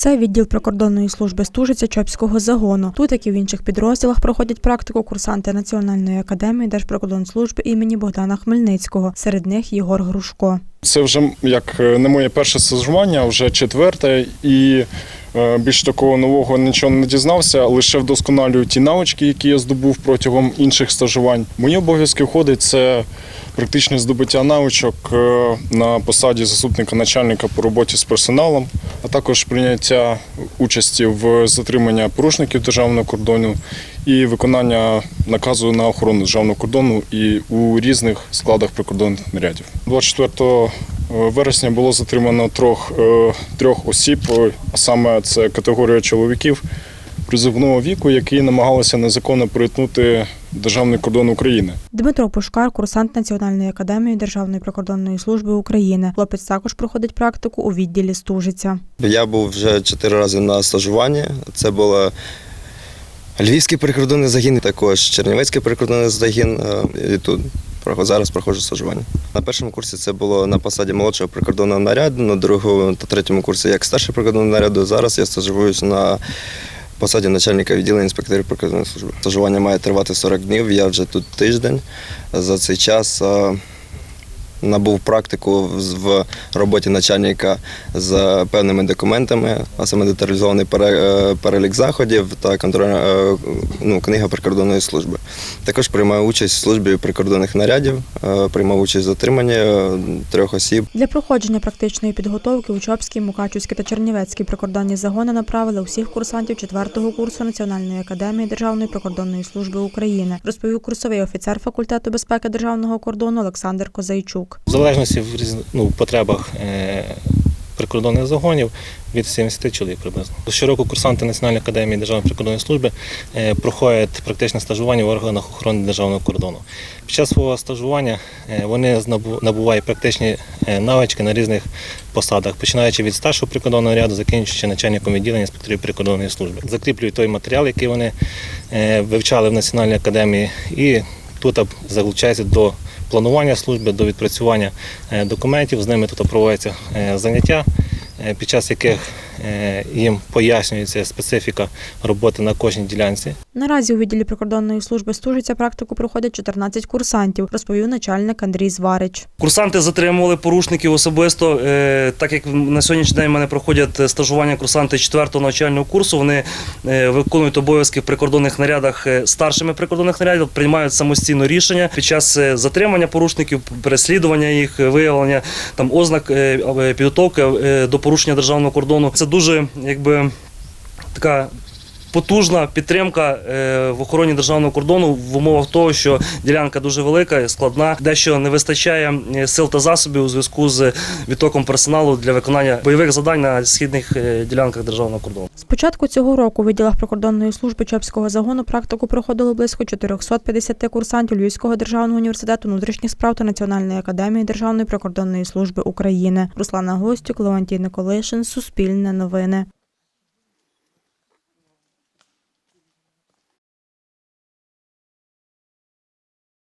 Це відділ прикордонної служби Стужиця Чопського загону. Тут, як і в інших підрозділах, проходять практику курсанти Національної академії Держприкордонслужби імені Богдана Хмельницького. Серед них Єгор Грушко. Це вже як е, не моє перше стажування, вже четверте, і більш такого нового нічого не дізнався. Лише вдосконалюю ті навички, які я здобув протягом інших стажувань. Мої обов'язки входить це практичне здобуття навичок е, на посаді заступника начальника по роботі з персоналом, а також прийняття участі в затриманні порушників державного кордону і виконання наказу на охорону державного кордону і у різних складах прикордонних нарядів. 24 вересня було затримано трьох, е, трьох осіб, е, а саме це категорія чоловіків призовного віку, які намагалися незаконно перетнути державний кордон України. Дмитро Пушкар, курсант Національної академії Державної прикордонної служби України. Хлопець також проходить практику у відділі Стужиця. Я був вже чотири рази на стажуванні. Це було Львівський прикордонний загін, також Чернівецький прикордонний загін. е, І тут зараз проходжу стажування. На першому курсі це було на посаді молодшого прикордонного наряду, на другому та третьому курсі як старший прикордонний наряду. Зараз я стажуюсь на посаді начальника відділення інспекторів прикордонної служби. Стажування має тривати 40 днів. Я вже тут тиждень. За цей час е, набув практику в- роботі начальника з певними документами, а саме деталізований е, перелік заходів та контроль, е, ну, книга прикордонної служби. Також приймаю участь в службі прикордонних нарядів, е, приймав участь в затриманні трьох осіб. Для проходження практичної підготовки у Чопській, Мукачівській та Чернівецькій прикордонні загони направили усіх курсантів четвертого курсу Національної академії Державної прикордонної служби України, розповів курсовий офіцер факультету безпеки державного кордону Олександр Козайчук. В залежності в ну, потребах е, прикордонних загонів від 70 чоловік приблизно. Щороку курсанти Національної академії Державної прикордонної служби е, проходять практичне стажування в органах охорони державного кордону. Під час свого стажування е, вони набувають практичні навички на різних посадах, починаючи від старшого прикордонного ряду, закінчуючи начальником відділення інспекторів прикордонної служби. Закріплюють той матеріал, який вони вивчали в Національній академії, і тут залучається до планування служби, до відпрацювання е, документів. З ними тут проводяться е, заняття, е, під час яких їм пояснюється специфіка роботи на кожній ділянці. Наразі у відділі прикордонної служби Стужиця практику проходять 14 курсантів, розповів начальник Андрій Зварич. Курсанти затримували порушників особисто. Е, Так як на сьогоднішній день в мене проходять стажування курсанти 4-го навчального курсу, вони е, виконують обов'язки в прикордонних нарядах е, старшими прикордонних нарядів, приймають самостійно рішення під час е, затримання порушників, переслідування їх, е, виявлення там ознак е, е, підготовки е, до порушення державного кордону. Це дуже якби така. Потужна підтримка е, в охороні державного кордону в умовах того, що ділянка дуже велика, складна, дещо не вистачає е, сил та засобів у зв'язку з відтоком персоналу для виконання бойових завдань на східних е, ділянках державного кордону. З початку цього року у відділах прикордонної служби Чопського загону практику проходило близько 450 курсантів Львівського державного університету внутрішніх справ та Національної академії Державної прикордонної служби України. Руслана Гостюк, Леонтій Николишин, Суспільне новини.